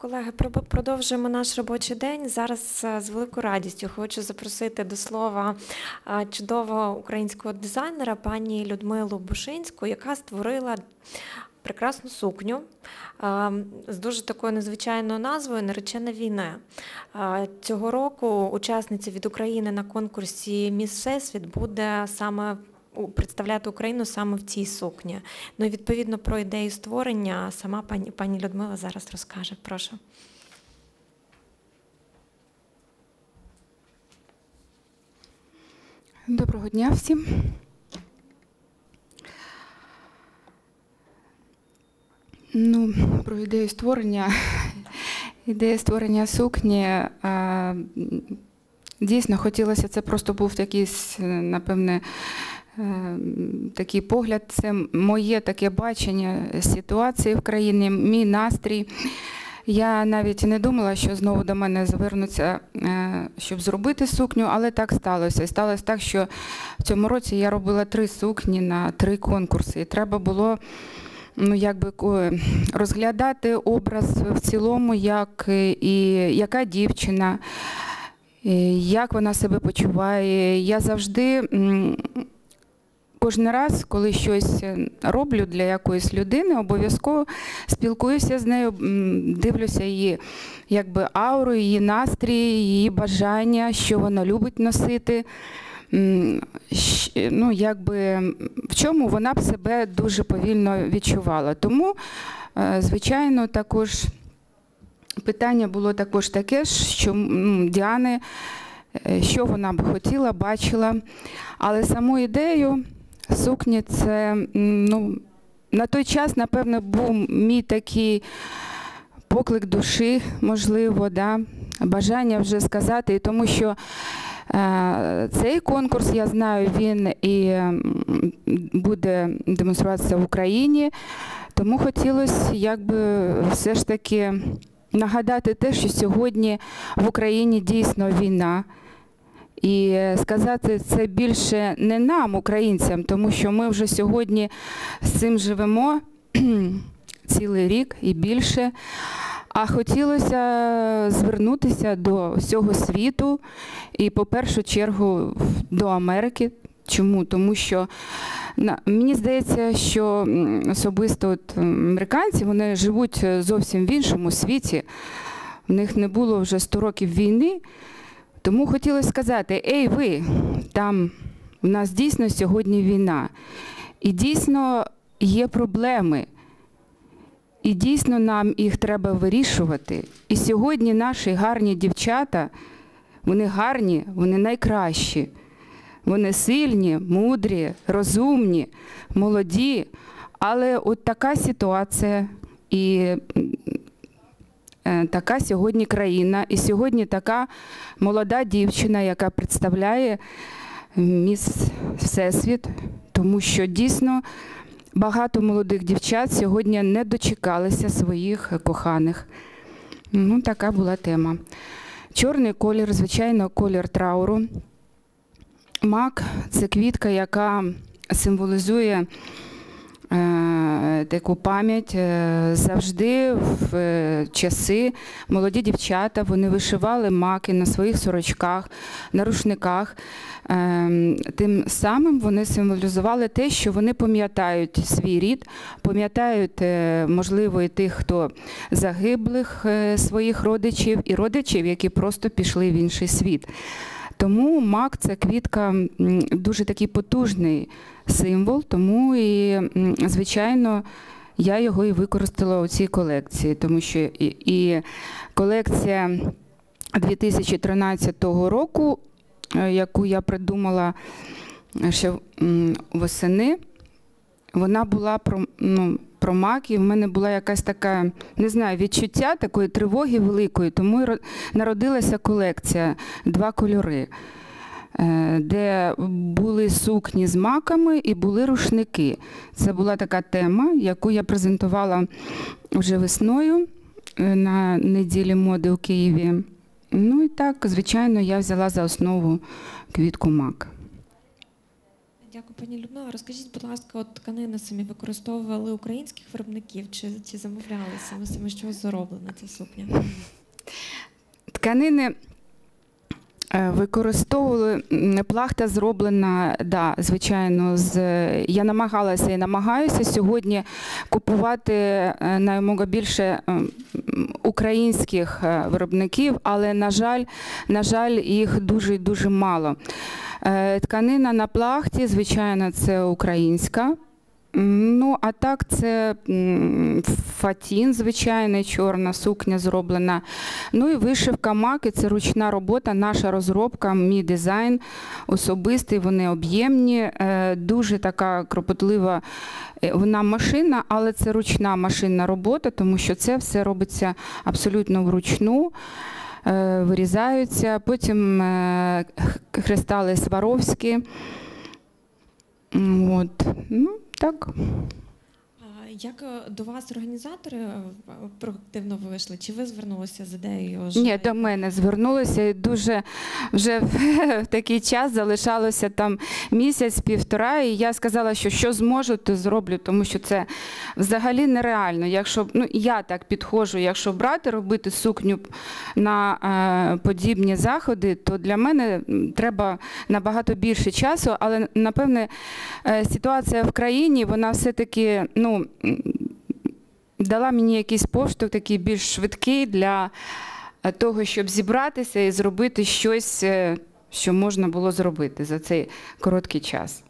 Колеги, продовжуємо наш робочий день. Зараз е, з великою радістю хочу запросити до слова е, чудового українського дизайнера пані Людмилу Бушинську, яка створила прекрасну сукню е, з дуже такою незвичайною назвою Наречена війна. Цього року учасниця від України на конкурсі Міс Всесвіт буде саме представляти Україну саме в цій сукні. Ну і відповідно про ідею створення сама пані, пані Людмила зараз розкаже. Прошу. Доброго дня всім. Ну, про ідею створення. Ідея створення сукні. е, Дійсно, хотілося, це просто був якийсь, е, напевне, такий погляд. Це моє таке бачення ситуації в країні, мій настрій. Я навіть не думала, що знову до мене звернуться, е, щоб зробити сукню, але так сталося. І сталося так, що в цьому році я робила три сукні на три конкурси. І треба було ну, якби розглядати образ в цілому, як е, і яка дівчина, як вона себе почуває. Я завжди. Кожен раз, коли щось е, роблю для якоїсь людини, обов'язково спілкуюся з нею, дивлюся її якби ауру, її настрій, її бажання, що вона любить носити. Ну, якби в чому вона б себе дуже повільно відчувала. Тому, е, звичайно, також питання було також таке, що Діани, е, що вона б хотіла, бачила. Але саму ідею сукні це ну, на той час, напевно, був мій такий поклик душі, можливо, да? бажання вже сказати, і тому що е, цей конкурс, я знаю, він і буде демонструватися в Україні. Тому хотілося якби все ж таки нагадати те, що сьогодні в Україні дійсно війна. І сказати це більше не нам, українцям, тому що ми вже сьогодні з цим живемо цілий рік і більше. А хотілося звернутися до всього світу і, по першу чергу, до Америки. Чому? Тому що мені здається, що особисто от, американці вони живуть е, зовсім в іншому світі. В них не було вже 100 років війни. Тому хотілося сказати: ей, ви, там у нас дійсно сьогодні війна, і дійсно є проблеми. І дійсно нам їх треба вирішувати. І сьогодні наші гарні дівчата, вони гарні, вони найкращі. Вони сильні, мудрі, розумні, молоді. Але от така ситуація і така сьогодні країна, і сьогодні така молода дівчина, яка представляє міс Всесвіт, тому що дійсно багато молодих дівчат сьогодні не дочекалися своїх коханих. Ну, така була тема. Чорний колір, звичайно, колір трауру. Мак це квітка, яка символізує е, таку пам'ять е, завжди в е, часи молоді дівчата вони вишивали маки на своїх сорочках, на рушниках. Е, Тим самим вони символізували те, що вони пам'ятають свій рід, пам'ятають, е, можливо, і тих, хто загиблих е, своїх родичів, і родичів, які просто пішли в інший світ. Тому мак це квітка дуже такий потужний символ, тому і, звичайно, я його і використала у цій колекції, тому що і, і колекція 2013 року, е, яку я придумала ще восени, вона була про, ну, про мак, і в мене була якась така, не знаю, відчуття такої тривоги великої, тому і народилася колекція два кольори, е, де були сукні з маками і були рушники. Це була така тема, яку я презентувала вже весною е, на неділі моди у Києві. Ну і так, звичайно, я взяла за основу квітку мак. Пані Людмила, розкажіть, будь ласка, от тканини самі використовували українських виробників чи, чи замовляли саме саме що зроблена ця сукня? Тканини використовували м, плахта зроблена, да, звичайно, з я намагалася і намагаюся сьогодні купувати е, наймога більше е, українських е, виробників, але на жаль, на жаль, їх дуже дуже мало. Е, Тканина на плахті, звичайно, це українська. Ну, а так, це фатін, звичайний, чорна сукня зроблена. Ну і вишивка маки це ручна робота, наша розробка, мій дизайн особистий, вони об'ємні, е, дуже така кропотлива. е, Вона машина, але це ручна машинна робота, тому що це все робиться абсолютно вручну. е, Вирізаються, потім х- кристали Сваровські. От. Ну, так. Як е, до вас організатори е, проактивно вийшли? Чи ви звернулися з ідеєю? Ні, до мене звернулися і дуже вже в такий час залишалося там місяць-півтора, і я сказала, що що зможу, то зроблю, тому що це взагалі нереально. Якщо ну я так підходжу, якщо брати робити сукню на е, подібні заходи, то для мене треба набагато більше часу. Але напевне ситуація в країні вона все-таки ну. Дала мені якийсь поштовх такий більш швидкий для е, того, щоб зібратися і зробити щось, е, що можна було зробити за цей короткий час.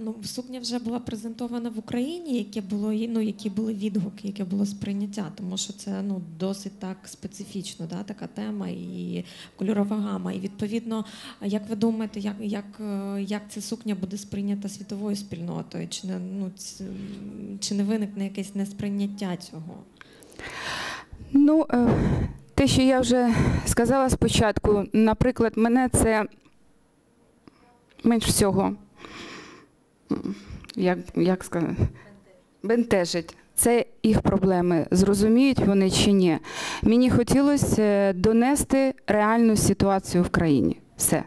Ну, сукня вже була презентована в Україні, яке було ну, які були відгуки, яке було сприйняття, тому що це ну досить так специфічно, да, така тема і кольорова гама. І відповідно, як ви думаєте, як, як, е, як ця сукня буде сприйнята світовою спільнотою? Чи не ну ц- чи не виникне якесь несприйняття цього? Ну, е, те, що я вже сказала спочатку, наприклад, мене це менш всього, як, як сказати, бентежить. Це їх проблеми. Зрозуміють вони чи ні. Мені хотілося е, донести реальну ситуацію в країні. Все.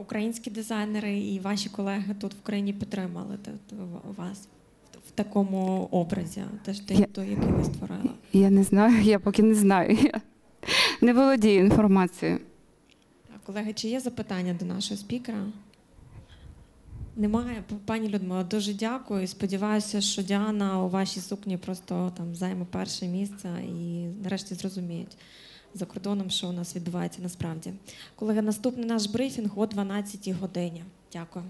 Українські дизайнери і ваші колеги тут в країні підтримали вас в такому образі, теж той, Я- той, який ви створили. Я не знаю, я поки не знаю. Я не володію інформацією. Колеги, чи є запитання до нашого спікера? Немає. Пані Людмила, дуже дякую. Сподіваюся, що Діана у вашій сукні просто там займе перше місце і нарешті зрозуміють за кордоном, що у нас відбувається насправді. Колеги, наступний наш брифінг о 12 годині. Дякую.